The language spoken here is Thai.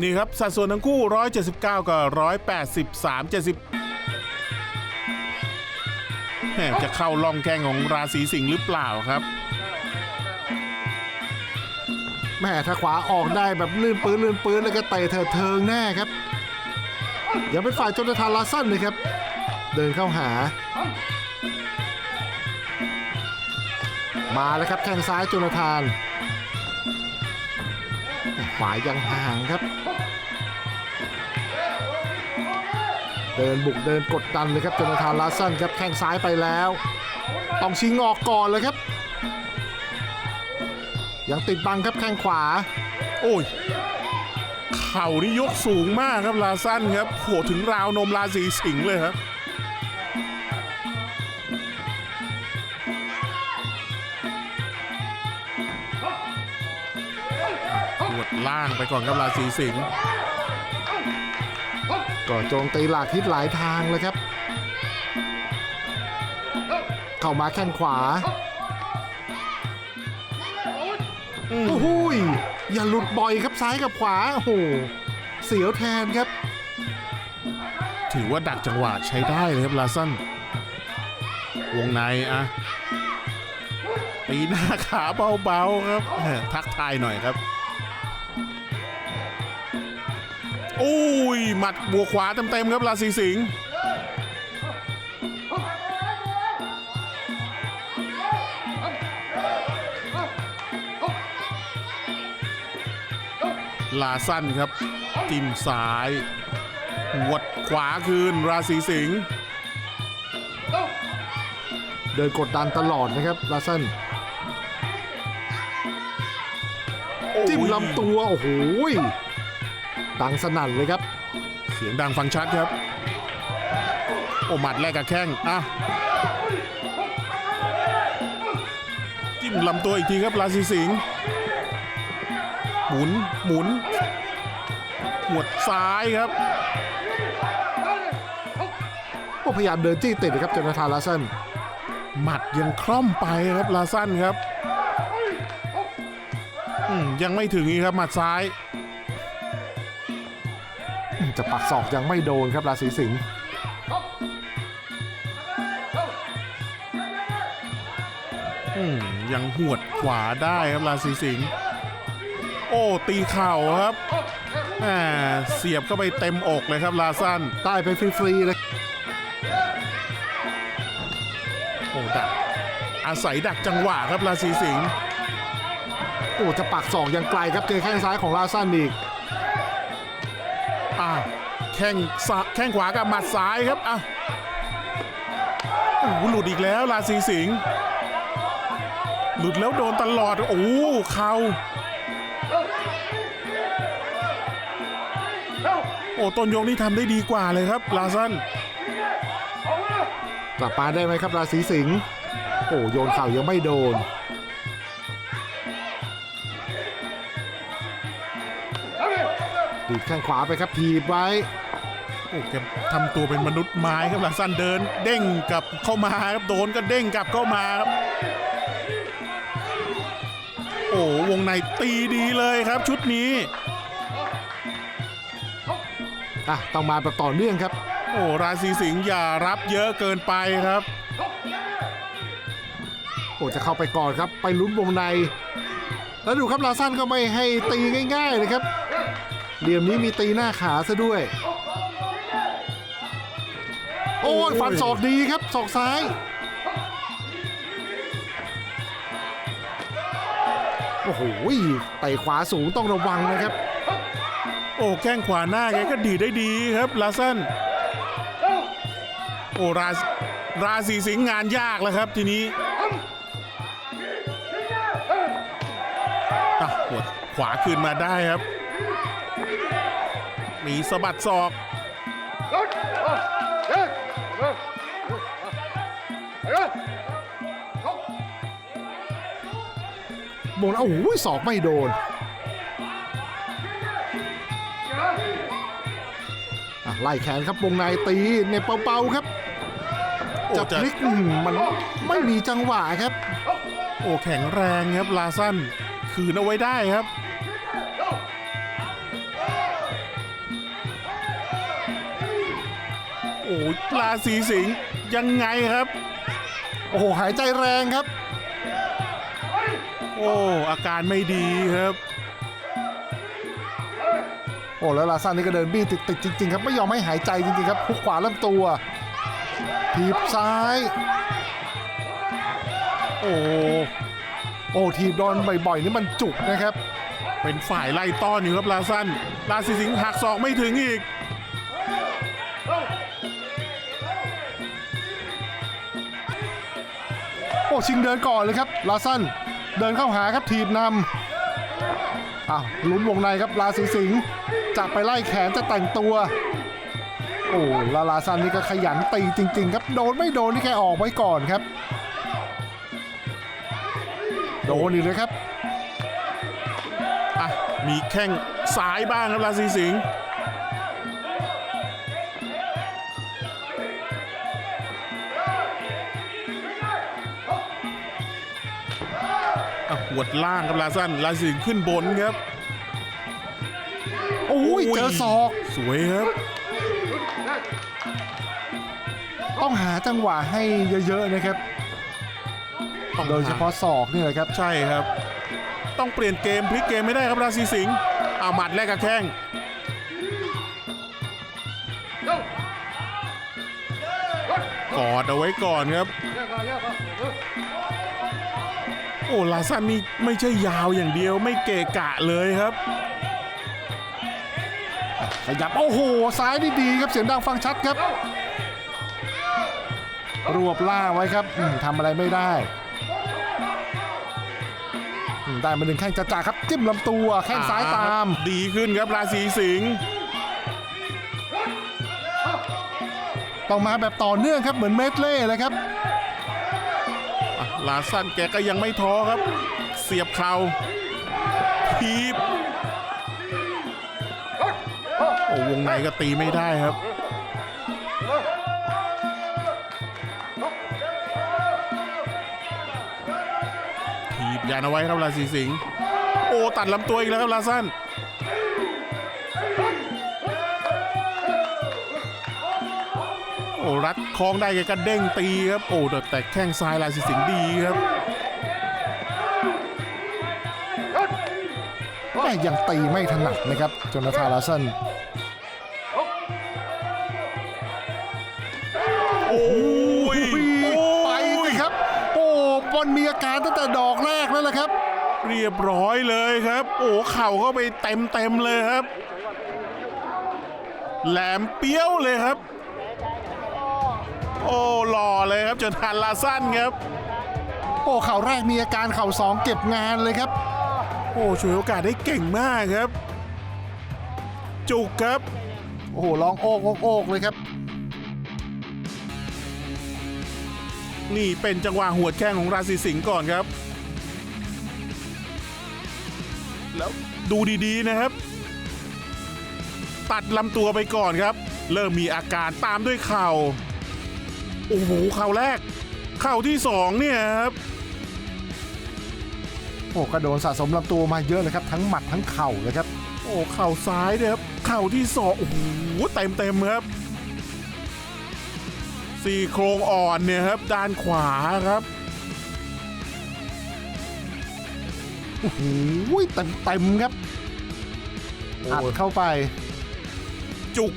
นี่ครับ สัดส่วนทั้งคู่ 179 กับ 183 70แหมจะเข้าล่องแข้งของราศีสิงห์หรือเปล่าครับแม่ถ้าขวาออกได้แบบลื่นปืนลื่นปืนแล้วก็เตะเถิดเทิงแน่ครับยังเป็นฝ่ายโจนาธานลาสันเลยครับ เดินเข้าหา มาแล้วครับแข้งซ้ายโจนาธานขวายังห่างครับ เดินบุกเดินกดดันเลยครับจนาธานลาสันครับแข้งซ้ายไปแล้ว ต้องชิงออกก่อนเลยครับ ยังติดบังครับแข้งขวา โอ้ย เข่านี่ยกสูงมากครับลาสันครับโหถึงราวนมราศีสิงห์เลยครับปวดล่างไปก่อนครับราศีสิงห์ ก็โจมตีหลากทิศหลายทางเลยครับ เข้ามาแข้งขวาโอ้โหยอย่าหลุดบ่อยครับซ้ายกับขวาโอ้โหเสียวแทนครับ ถือว่าดักจังหวะใช้ได้เลยครับลาสันวงในอะตีหน้าขาเบาๆครับ ทักทายหน่อยครับ อ้ยหมัดบวกขวาเต็มๆครับราศีสิงห์ลาสั้นครับจิ้มซ้ายหวดขวาคืนราศีสิงห์เดินกดดันตลอดนะครับลาสันจิ้มลำตัว โอ้โหย ดังสนั่นเลยครับ เสียงดังฟังชัดครับ โอ้หมัดแรกกับแข้งอะจิ้มลำตัวอีกทีครับราศีสิงห์หมุนหมุนหวดซ้ายครับก็พยายามเดินจี้ติดนะครับโจนาธานลาสันหมัดยังคล่อมไปครับลาสั้นครับอืมยังไม่ถึงอีกครับหมัดซ้าย จะปักศอกยังไม่โดนครับราศีสิงห์อืมยังหวดขวาได้ครับราศีสิงห์โอ้ ตีเข่าครับแหมเสียบเข้าไปเต็มอกเลยครับลาสั้นใต้ไปฟรีๆเลยโอ้ดักอาศัยดักจังหวะครับราศีสิงห์โอ้จะปักศอกยังไกลครับเจอแข้งซ้ายของลาสันอีก อะแข้งซะแข้งขวากับหมัดซ้ายครับอะโอ้โหหลุดอีกแล้วราศีสิงห์หลุดแล้วโดนตลอด โอ้โหเข่าโอ้ต้นยกนี่ทำได้ดีกว่าเลยครับ ลาซันกลับมาได้ไหมครับราศีสิงห์โอ้โยนเข่ายังไม่โดน ดีดแข้งขวาไปครับทีบไว้โอ้แกทำตัวเป็นมนุษย์ไม้ครับลาซันเดิน เด้งกลับเข้ามาครับโดนก็เด้งกลับเข้ามาครับ โอ้วงในตีดีเลยครับชุดนี้อะต้องมาแบบต่อเนื่องครับ โอ้ราศีสิงห์อย่ารับเยอะเกินไปครับ โอ้จะเข้าไปก่อนครับ ไปลุ้นวงใน แล้วดูครับลาซันก็ไม่ให้ตีง่ายๆเลยครับ เหลี่ยมนี้มีตีหน้าขาซะด้วย โอ้ยฟันศอกดีครับศอกซ้าย โอ้โหไต่ขวาสูงต้องระวังนะครับ โอ้แข้งขวาหน้าแกก็ดีได้ดีครับลาซันโอ้ราราศีสิงห์งานยากแล้วครับทีนี้อะหัวดขวาคืนมาได้ครับ มีสะบัดศอกโดนโอ้โหศอกไม่โดนอะไล่แขนครับวงในตีในเป่าๆครับโอ้จะพลิกอื้อหือมันไม่มีจังหวะครับ โอ้แข็งแรงครับลาซันคืนเอาไว้ได้ครับ ลาสีสิงห์ยังไงครับ โอ้โหหายใจแรงครับ โอ้อาการไม่ดีครับ โอ้แล้วลาซันนี่ก็เดินบี้ติดติดๆจริง ๆ ครับไม่ยอมให้หายใจจริงๆครับพุกขวาลำตัวทีบซ้าย โอ้โอ้ทีบโดนบ่อยๆนี่มันจุกนะครับ เป็นฝ่ายไล่ต้อนอยู่ครับลาซันลาสีสิงห์หักศอกไม่ถึงอีก อ้ชิงเดินก่อนเลยครับลาซันเดินเข้าหาครับทีบนำอ้าวลุ้นวงในครับลาสีสิงจะไปไล่แขนจะแต่งตัว โอ้ลาลาซันนี่ก็ขยันตีจริง ๆ ครับโดนไม่โดนนี่แค่ออกไว้ก่อนครับ โดนอีกเลยครับอะมีแข้งซ้ายบ้างครับลาสีสิงห์ วดล่างครับลาซันลาสีสิงห์ขึ้นบนครับ โอ้ยเจอศอก สวยครับ ต้องหาจังหวะให้เยอะๆนะครับต้องโดยเฉพาะศอกนี่แหละครับ ใช่ครับ ต้องเปลี่ยนเกมพลิกเกมไม่ได้ครับราศีสิงห์เอาหมัดแลกกับแข้งกอดเอาไว้ก่อนครับ โอ้ลาซันนี่ไม่ใช่ยาวอย่างเดียวไม่เกะกะเลยครับขยับโอ้โหซ้ายนี่ดีครับเสียงดังฟังชัดครับ รวบล่างไว้ครับอืมทำอะไรไม่ได้อืมได้มาหนึ่งแข้งจะจ่าครับจิ้มลำตัวแข้งซ้ายตาม ดีขึ้นครับราศีสิงห์ต้องมาแบบต่อเนื่องครับเหมือนเมดเล่เลยครับอะ ลาซันแกก็ยังไม่ท้อครับ เสียบเข่าทีบโอ้วงในก็ตีไม่ได้ครับทีบยันเอาไว้ครับราศีสิงห์โอ้ตัดลำตัวอีกแล้วครับลาซัน อ้รัดคล้องได้แกก็เด้งตีครับโอ้แต่แต่แข้งซ้ายราศีสิงห์ดีครับแม่ยังตีไม่ถนัดนะครับโจนาธานลาสันโอ้ยไปสิครับ โอ้บอลมีอาการตั้งแต่ดอกแรกแล้วล่ะครับ เรียบร้อยเลยครับ โอ้เข่าเข้าไปเต็มเต็มๆเลยครับ แหลมเปี้ยวเลยครับ โอ้หล่อเลยครับจนทันลาสั้นครับ โอ้เข่าแรกมีอาการเข่าสองเก็บงานเลยครับ โอ้ช่วยโอกาสได้เก่งมากครับ จุกครับ โอ้โหร้องโอกโอกโอกเลยครับ นี่เป็นจังหวะหัวแข้งของราศีสิงห์ก่อนครับ แล้วดูดีๆนะครับ ตัดลำตัวไปก่อนครับ เริ่มมีอาการตามด้วยเข่า โอ้โหเข่าแรก เข่าที่สองเนี่ยครับโอ้กระโดนสะสมลำตัวมาเยอะเลยครับทั้งหมัดทั้งเข่าเลยครับ โอ้เข่าซ้ายเนี่ยครับเข่าที่สองโอ้โหเต็มเต็มๆครับสี่โครงอ่อนเนี่ยครับด้านขวาครับโอ้โหเต็มเต็มๆครับโอ้อัดเข้าไป